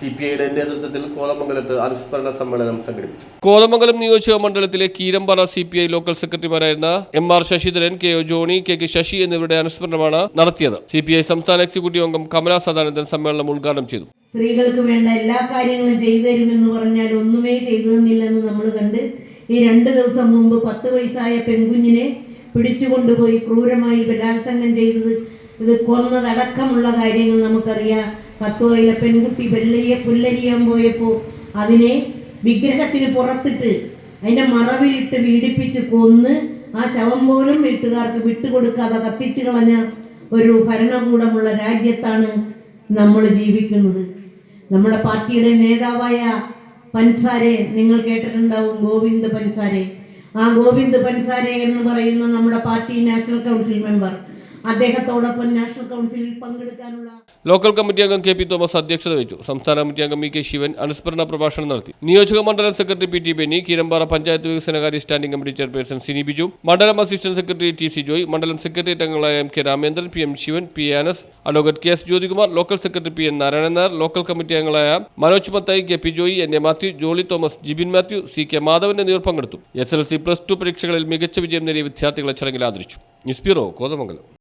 C P ഐയുടെ നേതൃത്വത്തിൽ കോതമംഗലത്ത് അനുസ്മരണ സമ്മേളനം സംഘടിപ്പിച്ചു. കോതമംഗലം നിയോജക മണ്ഡലത്തിലെ Keerampara C P I local സെക്രട്ടറിമാരായിരുന്ന M R Sasidharan K O Johny K K Sasi എന്നിവരുടെ അനുസ്മരണമാണ് നടത്തിയത്. സി പി ഐ സംസ്ഥാന എക്സിക്യൂട്ടീവ് അംഗം കമലാ സദാനന്ദൻ സമ്മേളനം ഉദ്ഘാടനം ചെയ്തു. സ്ത്രീകൾക്ക് വേണ്ട എല്ലാ കാര്യങ്ങളും ചെയ്തു തരുമെന്ന് പറഞ്ഞാൽ ഒന്നുമേ ചെയ്തു തന്നില്ലെന്ന് നമ്മൾ കണ്ട് ഈ രണ്ട് ദിവസം മുമ്പ് പത്ത് വയസ്സായ പെൺകുഞ്ഞിനെ പിടിച്ചുകൊണ്ടുപോയി ക്രൂരമായി ബലാത്സംഗം ചെയ്തത്. ഇത് കൊന്നതടക്കമുള്ള കാര്യങ്ങൾ നമുക്കറിയാം. പത്ത് വയലെ പെൺകുട്ടി വെള്ളയെ പുല്ലരിയാൻ പോയപ്പോൾ അതിനെ വിഗ്രഹത്തിന് പുറത്തിട്ട് അതിന്റെ മറവിലിട്ട് പീഡിപ്പിച്ച് കൊന്ന് ആ ശവം പോലും വീട്ടുകാർക്ക് വിട്ടുകൊടുക്കാതെ കത്തിച്ചു കളഞ്ഞ ഒരു ഭരണകൂടമുള്ള രാജ്യത്താണ് നമ്മൾ ജീവിക്കുന്നത്. നമ്മുടെ പാർട്ടിയുടെ നേതാവായ പൻസാരെ നിങ്ങൾ കേട്ടിട്ടുണ്ടാവും ഗോവിന്ദ് പൻസാരെ. ആ ഗോവിന്ദ് പൻസാരെ എന്ന് പറയുന്ന നമ്മുടെ party national council member. National കൗൺസിലിൽ ലോക്കൽ കമ്മിറ്റി അംഗം കെ പി തോമസ് അധ്യക്ഷത വഹിച്ചു. സംസ്ഥാന കമ്മിറ്റി അംഗം ഇ കെ ശിവൻ അനുസ്മരണ പ്രഭാഷണം നടത്തി. നിയോജക മണ്ഡലം secretary P T Benny Keerampara panchayat വികസനകാര്യ standing committee chairperson Sini Biju മണ്ഡലം assistant secretary T C Joy മണ്ഡലം സെക്രട്ടേറിയറ്റ് അംഗങ്ങളായ M K Ramendran P M Sivan P Anas advocate K S Jyothikumar local secretary P N Narayanan Nair local committee അംഗങ്ങളായ Manoj Mathai K P Joy N A Mathew Jolly Thomas Jibin Mathew C K Madhavan എന്നിവർ പങ്കെടുത്തു. S L C plus two പരീക്ഷകളിൽ മികച്ച വിജയം നേടിയ വിദ്യാർത്ഥികളെ ചടങ്ങിൽ ആദരിച്ചു. News bureau Kothamangalam.